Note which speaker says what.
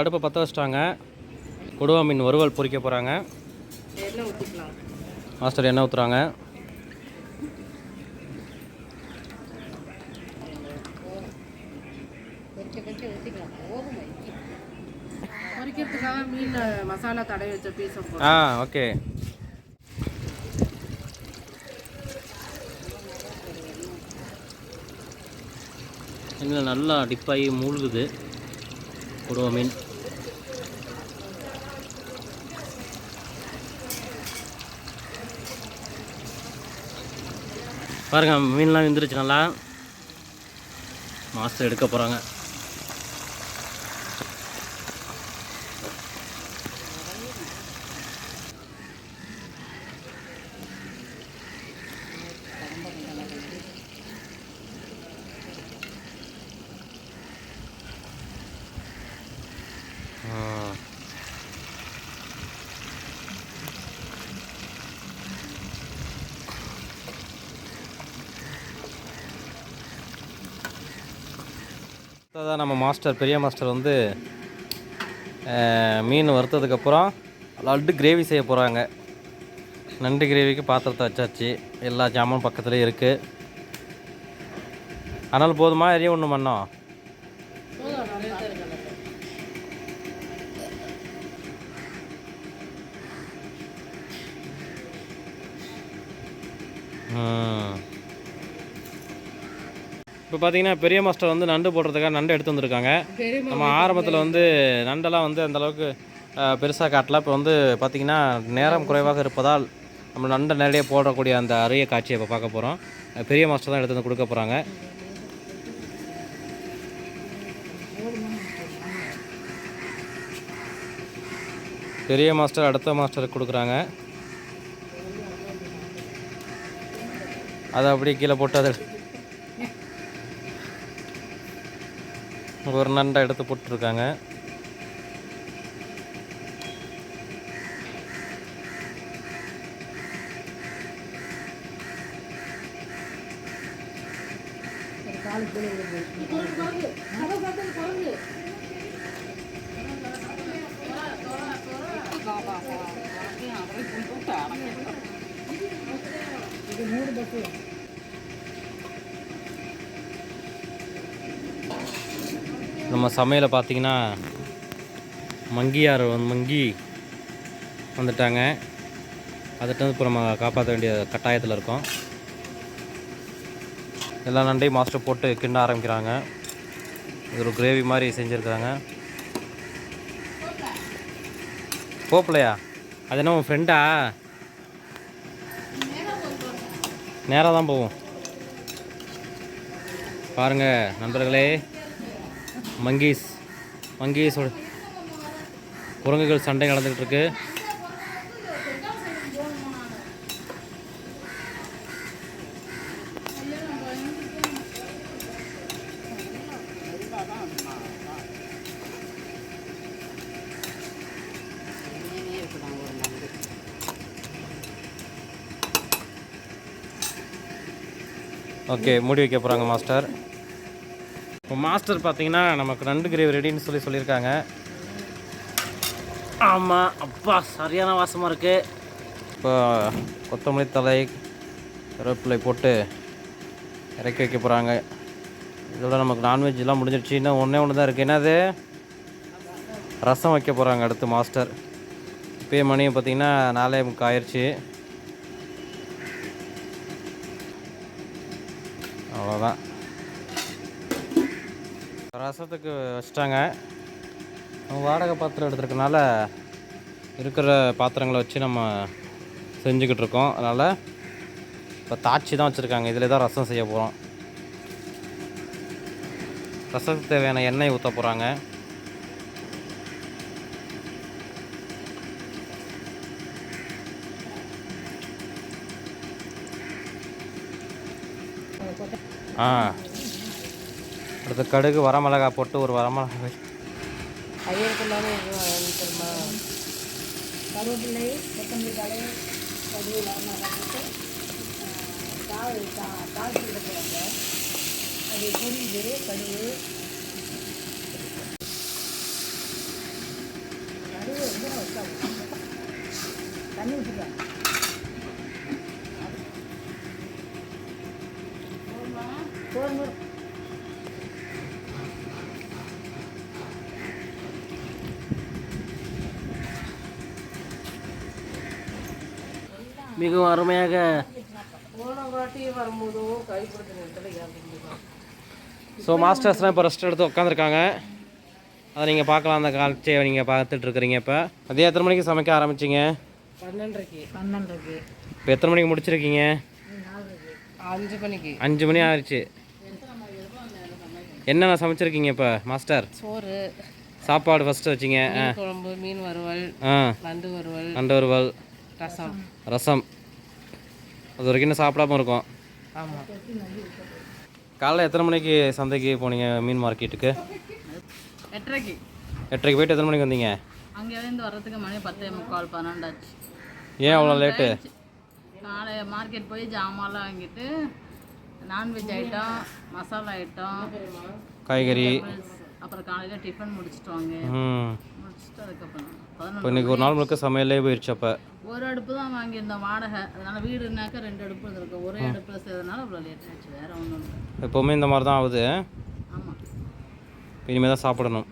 Speaker 1: அடுப்பை பற்ற வச்சிட்டாங்க. கொடுவா மீன் வறுவல் பொறிக்க போகிறாங்க மாஸ்டர் எண்ணெய் ஊற்றுறாங்க
Speaker 2: மீன் மசாலா தடவி வச்ச
Speaker 1: ஆ ஓகே. இதில் நல்லா டிப்பாகி மூழ்குது. கொடுவ மீன் பாருங்க மீன்லாம் வந்துருச்சு நல்லா மாஸ்டர் எடுக்க போகிறாங்க தான் நம்ம மாஸ்டர் பெரிய மாஸ்டர் வந்து மீன் வறுத்ததுக்கப்புறம் லட்டு கிரேவி செய்ய போகிறாங்க நண்டு கிரேவிக்கு பாத்திரத்தை வச்சாச்சு. எல்லா ஜாமான் பக்கத்துலேயும் இருக்குது அதனால் போதுமா? எரிய ஒன்று பண்ணோம்
Speaker 2: போதும்
Speaker 1: இப்போ பார்த்தீங்கன்னா பெரிய மாஸ்டர் வந்து நண்டு போடுறதுக்காக நண்டு எடுத்து வந்திருக்காங்க. நம்ம ஆரம்பத்தில் வந்து நண்டெல்லாம் வந்து அந்த அளவுக்கு பெருசாக காட்டல. இப்போ வந்து பார்த்திங்கன்னா நேரம் குறைவாக இருப்பதால் நம்ம நண்டை நிறைய போடக்கூடிய அந்த அரிய காட்சியை இப்போ பார்க்க போகிறோம் பெரிய மாஸ்டர் தான் எடுத்து வந்து கொடுக்க போகிறாங்க பெரிய மாஸ்டர் அடுத்த மாஸ்டருக்கு கொடுக்குறாங்க. அதை அப்படியே கீழே போட்டு அதை ஒரு நண்டை எடுத்து போட்டுருக்காங்க. நம்ம சமையலை பார்த்தீங்கன்னா மங்கியார் மங்கி வந்துட்டாங்க. அதுட்டு வந்து இப்போ நம்ம காப்பாற்ற வேண்டிய கட்டாயத்தில் இருக்கோம். எல்லா நண்டையும் மாஸ்டர் போட்டு கிண்ட ஆரம்பிக்கிறாங்க. இது ஒரு கிரேவி மாதிரி செஞ்சுருக்கிறாங்க. போப்பிலையா? அது என்ன உன் ஃப்ரெண்டா நேராக தான் போவோம். பாருங்கள் நண்பர்களே. மங்கீஸ் மங்கீஸோட குரங்குகள் சண்டை நடந்துகிட்ருக்கு. ஓகே மூடி வைக்க போகிறாங்க மாஸ்டர். இப்போ மாஸ்டர் பார்த்தீங்கன்னா நமக்கு நண்டு கிரேவி ரெடின்னு சொல்லி சொல்லியிருக்காங்க. ஆமாம் அப்பா சரியான வாசமாக இருக்குது இப்போ கொத்தமல்லி தலை கருவேப்பிலை போட்டு இறக்கி வைக்க போகிறாங்க இதோட நமக்கு நான்வெஜ்லாம் முடிஞ்சிருச்சு. இன்னும் ஒன்றே ஒன்று தான் இருக்குது என்னது? ரசம் வைக்க போகிறாங்க அடுத்து மாஸ்டர். இப்போயே மணியும் பார்த்தீங்கன்னா நாலே முக்கு ஆயிடுச்சு அவ்வளோதான் ரசத்துக்கு வச்சிட்டாங்க. நம்ம வாடகை பாத்திரம் எடுத்துருக்கனால இருக்கிற பாத்திரங்களை வச்சு நம்ம செஞ்சுக்கிட்டு இருக்கோம். அதனால் இப்போ தாச்சி தான் வச்சுருக்காங்க. இதில் தான் ரசம் செய்ய போகிறோம் ரசத்துக்கு தேவையான எண்ணெய் ஊற்ற போகிறாங்க ஆ. அடுத்து கடுகு வரமிளகா போட்டு ஒரு வரமிளகா
Speaker 3: கருவேப்பிள்ளை கொத்தமல்லி தலை கடுகு வரமிளகா போட்டு தாள் தா தாளிச்சு போகிறாங்க அது பொரியுது கடுகு. நடுவு எங்கே தண்ணி ஊற்றிக்கலாம் போதும்.
Speaker 1: மிகவும் அருமையாக ஸோ மாஸ்டர்ஸ்லாம் இப்போ ரெஸ்ட் எடுத்து உட்காந்துருக்காங்க அதை நீங்கள் பார்க்கலாம் அந்த காட்சியை நீங்கள் பார்த்துட்டு இருக்கிறீங்க இப்போ. அதே எத்தனை மணிக்கு சமைக்க ஆரம்பிச்சிங்க?
Speaker 2: பன்னெண்டரைக்கு.
Speaker 1: இப்போ எத்தனை மணிக்கு முடிச்சிருக்கீங்க?
Speaker 2: அஞ்சு மணிக்கு.
Speaker 1: அஞ்சு மணி ஆயிடுச்சு. என்னென்ன சமைச்சிருக்கீங்க இப்போ மாஸ்டர்
Speaker 2: சோறு.
Speaker 1: சாப்பாடு ஃபஸ்ட்டு வச்சிங்க.
Speaker 2: குழம்பு மீன் வறுவல்
Speaker 1: ஆ.
Speaker 2: நண்டு வறுவல்.
Speaker 1: நண்டு வறுவல்.
Speaker 2: ரசம்.
Speaker 1: ரசம். அது வரைக்கும் இன்னும் சாப்பிடாம இருக்கும்.
Speaker 2: ஆமாம்
Speaker 1: காலைல எத்தனை மணிக்கு சந்தைக்கு போனீங்க? மீன் மார்க்கெட்டுக்கு?
Speaker 4: எட்டரைக்கு.
Speaker 1: எட்டரைக்கு போயிட்டு எத்தனை மணிக்கு வந்தீங்க?
Speaker 4: அங்கேருந்து வர்றதுக்கு மணி பத்தே முக்கால் பன்னெண்டாச்சு
Speaker 1: ஏன் அவ்வளோ லேட்டு
Speaker 4: காலை மார்க்கெட் போய் ஜாமான்லாம் வாங்கிட்டு நான்வெஜ் ஐட்டம் மசாலா ஐட்டம்
Speaker 1: காய்கறி.
Speaker 4: அப்புறம் காலையில் டிஃபன் முடிச்சிட்டு வாங்க.
Speaker 1: ம்.
Speaker 4: முடிச்சுட்டு அதுக்கப்புறம்
Speaker 1: இப்போ இன்னைக்கு ஒரு நாள் முழுக்க சமையலே போயிடுச்சு அப்போ.
Speaker 4: ஒரு அடுப்பு தான் வாங்கியிருந்தோம் வாடகை. அதனால வீடுனாக்கா ரெண்டு அடுப்பு இருக்கு ஒரே அடுப்பில் செய்யறதுனால அவ்வளோ லேட் ஆச்சு வேற ஒன்றும் இல்லை.
Speaker 1: எப்போவுமே இந்த மாதிரி தான் ஆகுது.
Speaker 4: ஆமாம்
Speaker 1: இனிமேல் தான் சாப்பிடணும்.